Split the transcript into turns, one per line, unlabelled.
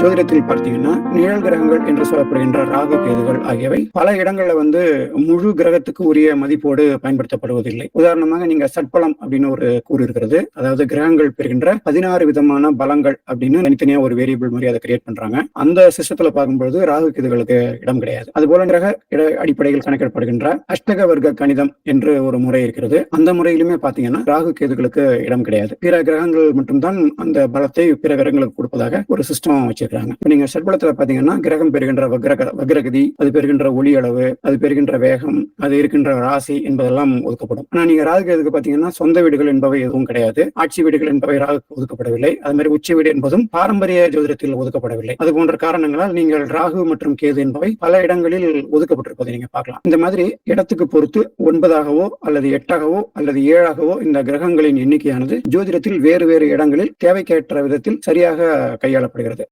ஜோதிடத்தில் பார்த்தீங்கன்னா நிழல் கிரகங்கள் என்று சொல்லப்படுகின்ற ராகு கேதுகள் ஆகியவை பல இடங்கள்ல வந்து முழு கிரகத்துக்கு உரிய மதிப்போடு பயன்படுத்தப்படுவதில்லை. உதாரணமாக நீங்க சட்பலம் அப்படின்னு ஒரு கூறு இருக்கிறது. அதாவது கிரகங்கள் பெறுகின்ற பதினாறு விதமான பலங்கள் அப்படின்னு தனித்தனியா ஒரு வேரியபிள் மாதிரி அதை கிரியேட் பண்றாங்க. அந்த சிஸ்டத்துல பார்க்கும்போது ராகு கேதுகளுக்கு இடம் கிடையாது. அதுபோல கிரக இட அடிப்படையில் கணக்கிடப்படுகின்ற அஷ்டக வர்க்க கணிதம் என்று ஒரு முறை இருக்கிறது. அந்த முறையிலுமே பாத்தீங்கன்னா ராகு கேதுகளுக்கு இடம் கிடையாது. பிற கிரகங்கள் மட்டும்தான் அந்த பலத்தை பிற கிரகங்களுக்கு கொடுப்பதாக ஒரு சிஸ்டம் வச்சிருக்கு இப்ப நீங்க சட்பலத்துல பாத்தீங்கன்னா கிரகம் பெறுகின்ற வக்ர வக்ரகதி அது பெறுகின்ற ஒளி அளவு அது பெறுகின்ற வேகம் அது இருக்கின்ற ராசி என்பதெல்லாம் ஒதுக்கப்படும். ஆனா நீங்க ராகு பாத்தீங்கன்னா சொந்த வீடுகள் என்பவை எதுவும் கிடையாது. ஆட்சி வீடுகள் என்பவை ராகுக்கு ஒதுக்கப்படவில்லை. அது மாதிரி உச்ச வீடு என்பதும் பாரம்பரிய ஜோதிடத்தில் ஒதுக்கப்படவில்லை. அது போன்ற காரணங்களால் நீங்கள் ராகு மற்றும் கேது என்பவை பல இடங்களில் ஒதுக்கப்பட்டிருப்பதை நீங்க பார்க்கலாம். இந்த மாதிரி இடத்துக்கு பொறுத்து ஒன்பதாகவோ அல்லது எட்டாகவோ அல்லது ஏழாகவோ இந்த கிரகங்களின் எண்ணிக்கையானது ஜோதிடத்தில் வேறு வேறு இடங்களில் தேவைக்கேற்ற விதத்தில் சரியாக கையாளப்படுகிறது.